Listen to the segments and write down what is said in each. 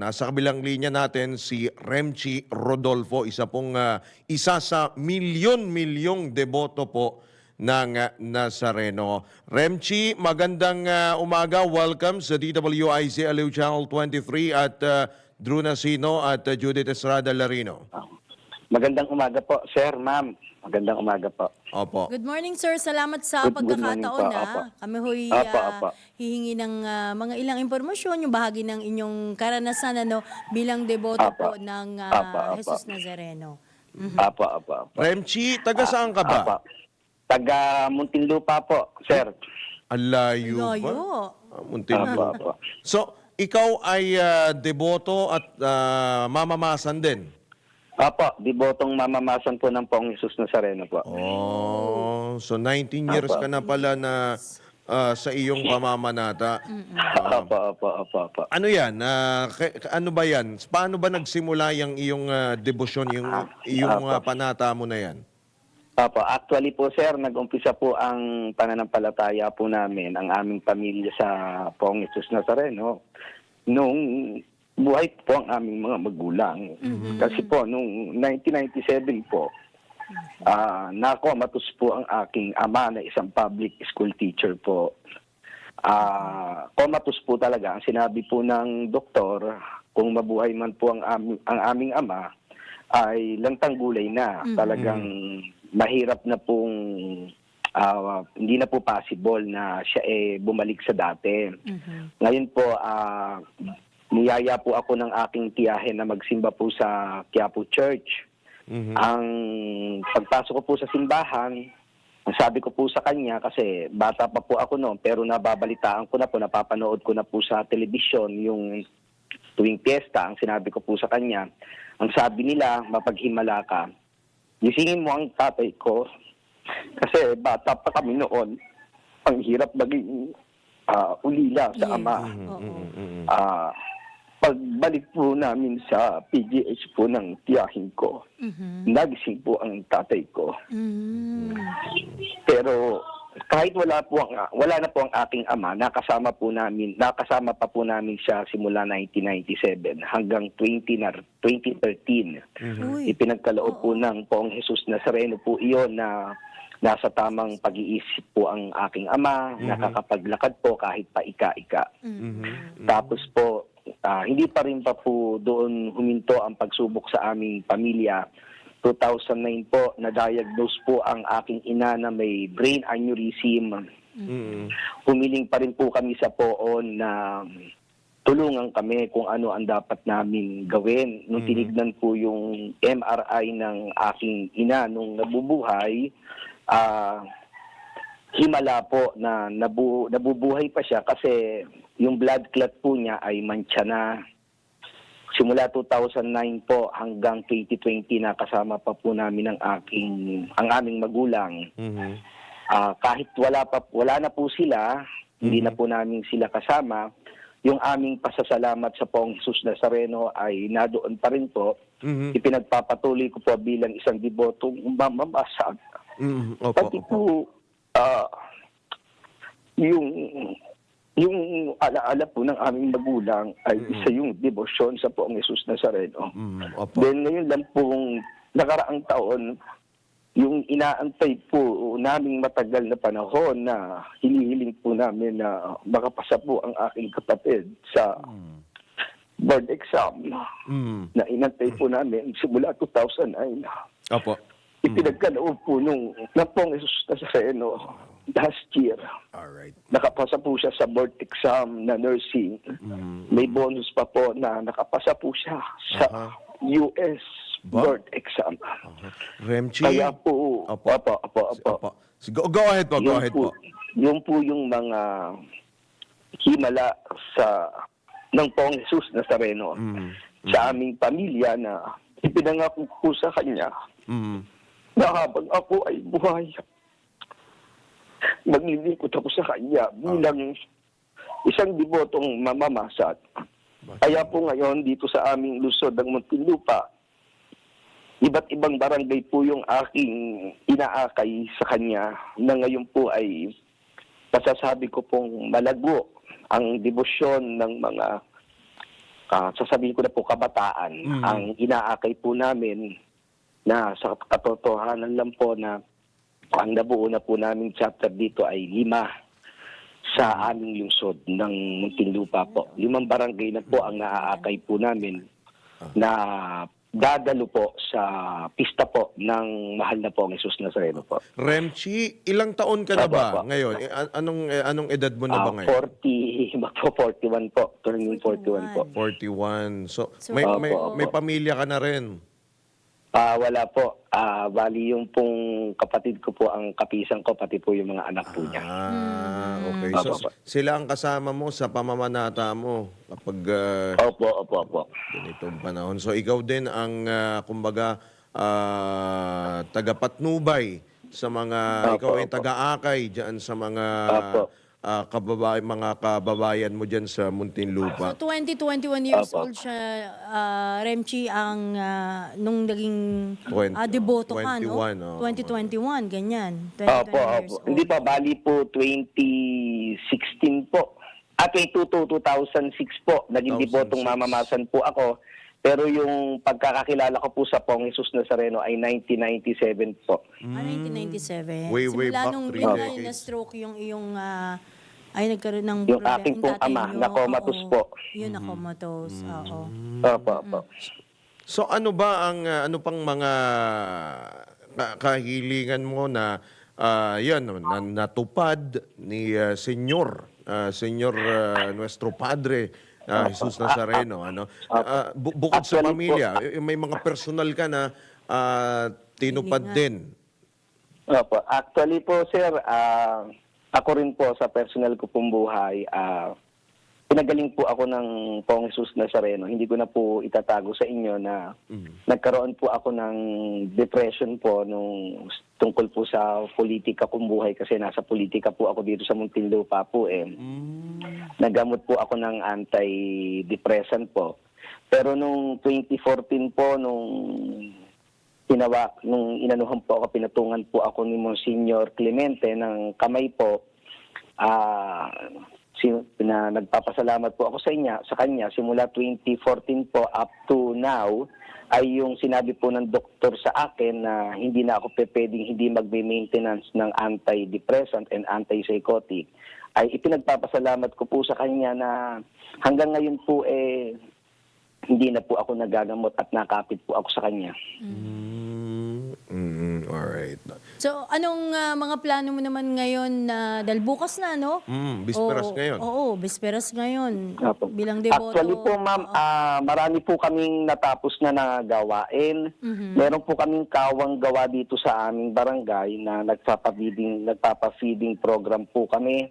nasa kabilang linya natin si Remchi Rodolfo, isa pong ah, isa sa milyon-milyong deboto po ng ah, Nazareno. Remchi, magandang ah, umaga. Welcome sa DWIC Aliw Channel 23 at uh, Drew Nasino at ah, Judith Estrada Larino. Magandang umaga po, sir, ma'am. Magandang umaga po. Opo. Good morning, sir. Salamat sa Good- good morning pagkakataon po, na opo. kami ho'y Opo, ah, opo. hihingi ng ah, mga ilang impormasyon, yung bahagi ng inyong karanasan ano, bilang deboto Opo. po ng ah, Opo, opo. Jesus Nazareno. Apo, apo, apo. Remchi, taga saan ka Apo. ba? Taga Muntinlupa po, sir. Alayo ba? Layo. Ah, Muntinlupa. Apo, apo. So, ikaw ay ah, deboto at ah, mamamasan din? Apo, dibotong mamamasan po ng Pong Jesus Nazareno po. Oh, so 19 years ka na pala na ah, sa iyong pamamanata. Apo, apo, apo, apo. Ano yan? Ah, ke- ano ba yan? Paano ba nagsimula yung iyong ah, debosyon, yung, iyong ah, panata mo na yan? Apo, actually po, sir, nag-umpisa po ang pananampalataya po namin, ang aming pamilya sa Pong Jesus Nazareno, nung buhay po ang aming mga magulang. Kasi po, nung 1997 po, ah nakomatos po ang aking ama na isang public school teacher po. Ah, komatos po talaga. Ang sinabi po ng doktor, kung mabuhay man po ang, aming, ang aming ama, ay lantang gulay na. Talagang mahirap na pong ah, hindi na po possible na siya eh bumalik sa dati. Ngayon po, ah, niyaya po ako ng aking tiyahe na magsimba po sa Quiapo Church. Mhm. Ang pagpasok ko po sa simbahan, ang sabi ko po sa kanya, kasi bata pa po ako noon, pero nababalitaan ko na po, napapanood ko na po sa telebisyon yung tuwing piyesta, ang sinabi ko po sa kanya, ang sabi nila, mapaghimala ka, gisingin mo ang tatay ko, kasi bata pa kami noon, ang hirap maging ah, ulila sa ama. Oo. Mm-mm. Pagbalik po namin sa PGH po ng tiyahin ko, Mhm. nagising po ang tatay ko. Mm. Pero kahit wala po ang wala na po ang aking ama, nakasama po namin, nakasama pa po namin siya simula 1997 hanggang 20 na 2013. Uy. Ipinagkaloob po ng Poong Jesus Nazareno po iyon na nasa tamang pag-iisip po ang aking ama, nakakapaglakad po kahit pa ika-ika. Mhm. Tapos po, ah, hindi pa rin pa po doon huminto ang pagsubok sa aming pamilya. 2009 po, na-diagnose po ang aking ina na may brain aneurysm. Mhm. Humiling pa rin po kami sa poon na tulungan kami kung ano ang dapat namin gawin. Nung tinignan po yung MRI ng aking ina nung nabubuhay, ah himala po na nabu, nabubuhay pa siya kasi yung blood clot po niya ay mantsa na. Simula 2009 po hanggang 2020 na kasama pa po namin ang aking ang aming magulang. Mhm. Ah, kahit wala pa wala na po sila, hindi na po namin sila kasama. Yung aming pasasalamat sa Pong Jesus Nazareno ay nadoon pa rin po. Mhm. Ipinagpapatuloy ko po bilang isang debotong mamamasa Mhm. Opo, Pati opo. po, ah, yung, yung alaala po ng aming magulang ay isa yung devotion sa poong Jesus Nazareno. Mhm. Opo. Then ngayon lang pong nakaraang taon, yung inaantay po naming matagal na panahon na hinihiling po namin na makapasa po ang aking kapatid sa board exam Mhm. na inantay po namin simula 2009 Opo. Ipinagkaloob po nung na pong Jesus Nazareno last year. Alright. Nakapasa po siya sa board exam na nursing. Mhm. May bonus pa po na nakapasa po siya sa Aha. US Ba? board exam. Okay. Remchi. Kaya po, Opo. opo, opo, opo. Opo. Go, go ahead po, go ahead po. Yun po yung mga himala sa ng pong Jesus Nazareno Mhm. sa aming pamilya na ipinangako po sa kanya Mhm. Na habang ako ay buhay, maglilingkod ako sa kanya bilang isang dibotong mamamasat. Kaya po ngayon dito sa aming lusod ng Muntinlupa, iba't ibang barangay po yung aking inaakay sa kanya na ngayon po ay masasabi ko pong malago ang debosyon ng mga ah, sasabihin ko na po kabataan, Mm. ang inaakay po namin na sa katotohanan lang po na ang nabuo na po namin chapter dito ay lima sa aming lungsod ng Muntinlupa po. Limang barangay na po ang naaakay po namin na dadalo po sa pista po ng mahal na po ang Jesus Nazareno po. Remchi, ilang taon ka na ba ngayon? Eh, an- Anong eh, anong edad mo na ba Ah, ngayon? 40, magpo 41 po. Turning 41 po. 41. So, So, may, may, may pamilya ka na rin. Ah, wala po. Ah, bali yung pong kapatid ko po ang kapisan ko pati po yung mga anak po niya. Ah, okay. Opo, So, opo. sila ang kasama mo sa pamamanata mo kapag ah, Opo, opo, opo. ganitong panahon. So, ikaw din ang, ah, kumbaga, ah, tagapatnubay sa mga, Opo, ikaw ay opo. taga-akay dyan sa mga Opo. Ah, kababay, mga kababayan mo dyan sa Muntinlupa. So 20, 21 years Opo. old siya, ah, Remchi, ang ah, nung naging Twen- ah, deboto ka, 21, no? oh. 2021, ganyan. 20, Opo, opo. Hindi pa, bali po 2016 po. Ah, 22 to 2006 po. 2006. Naging debotong mamamasan po ako. Pero yung pagkakakilala ko po sa Pong Jesus Nazareno ay 1997 po. Ah, 1997. Way, way Simula back, nung three bigla decades. yung na-stroke yung iyong, ah, ay nagkaroon ng Yung problema. aking pong tatay ama, niyo, na-comatose oo. po. Yun, na-comatose, oo. Opo, opo. So ano ba ang ah, ano pang mga ka- kahilingan mo na ah, yan na, natupad ni ah, Senyor ah, Senyor ah, nuestro Padre ah, Jesus Nazareno ano? Ah, bu- bukod sa Actually pamilya y- may mga personal ka na ah, tinupad din. Opo. Actually po, sir, ah, ako rin po sa personal ko pong buhay, ah, pinagaling po ako ng Pong Jesus Nazareno. Hindi ko na po itatago sa inyo na nagkaroon po ako ng depression po nung tungkol po sa politika kong buhay kasi nasa politika po ako dito sa Muntinlupa po eh. Nagamot po ako ng antidepressant po. Pero nung 2014 po, nung tinawa, nung inanuhan po ako, pinatungan po ako ni Monsignor Clemente ng kamay po, ah, si, na, nagpapasalamat po ako sa inya, sa kanya, simula 2014 po up to now, ay yung sinabi po ng doktor sa akin na hindi na ako pwedeng hindi magme-maintenance ng antidepressant and antipsychotic, ay ipinagpapasalamat ko po sa kanya na hanggang ngayon po eh hindi na po ako nagagamot at nakapit po ako sa kanya. mm, mm, all right So, anong ah, mga plano mo naman ngayon na dahil bukas na, no? mm, bisperas Oo, ngayon Oo, bisperas ngayon. Apo. Bilang deboto. Actually po ma'am, ah, marami po kaming natapos na nagawain. Mhm. Meron po kaming kawang gawa dito sa aming barangay na nagpapa-feeding, nagpapa-feeding program po kami.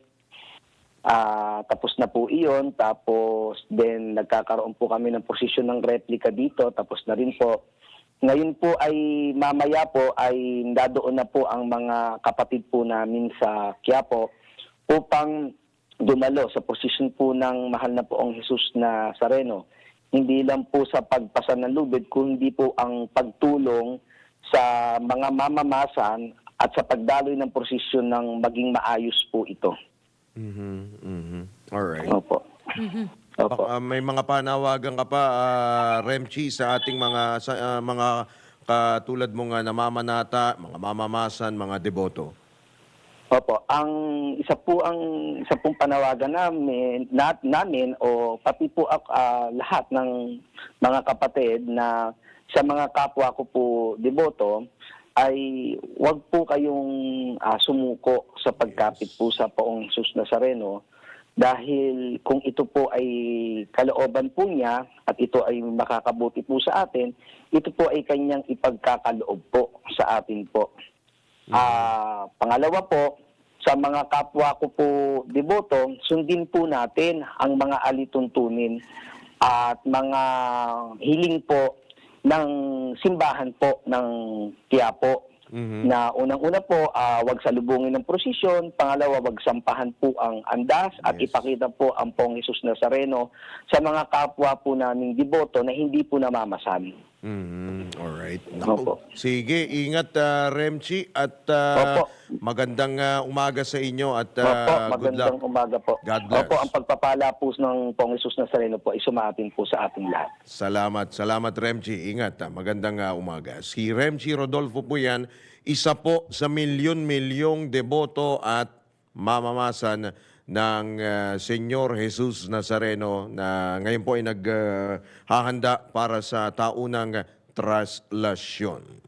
Ah, tapos na po iyon. Tapos then nagkakaroon po kami ng posisyon ng replica dito. Tapos na rin po. Ngayon po ay mamaya po ay dadoon na po ang mga kapatid po namin sa Quiapo upang dumalo sa posisyon po ng mahal na poong Jesus na Sareno. Hindi lang po sa pagpasa ng lubid, kundi po ang pagtulong sa mga mamamasan at sa pagdaloy ng prosesyon ng maging maayos po ito. mhm mhm all right Opo. Opo. Baka may mga panawagan ka pa, ah, Remchi, sa ating mga sa, ah, mga katulad mo nga namamanata, mga mamamasan, mga deboto. Opo, ang isa po ang isa pong panawagan namin na, namin o pati po ah, lahat ng mga kapatid na sa mga kapwa ko po deboto ay wag po kayong ah, sumuko sa pagkapit po sa Poong Jesus Nazareno dahil kung ito po ay kalooban po niya at ito ay makakabuti po sa atin, ito po ay kanyang ipagkakaloob po sa atin po. Ah, pangalawa po, sa mga kapwa ko po deboto, sundin po natin ang mga alituntunin at mga hiling po ng simbahan po ng Quiapo. Mhm. Na unang-una po, ah, wag salubungin ng prosesyon. Pangalawa, wag sampahan po ang andas at Yes. ipakita po ang Pong Jesus Nazareno sa mga kapwa po naming deboto na hindi po Mhm. Alright. Opo. Sige, ingat ah, Remchi at Opo. magandang ah, umaga sa inyo at Opo, ah, good luck. magandang umaga po. God bless. Opo, ang pagpapala po ng Pong Jesus Nazareno po ay sumating po sa ating lahat. Salamat, salamat Remchi. Ingat, ah. magandang ah, umaga. Si Remchi Rodolfo po yan, isa po sa milyon-milyong deboto at mamamasan ng ah, Senyor Jesus Nazareno na ngayon po ay naghahanda para sa taunang traslasyon.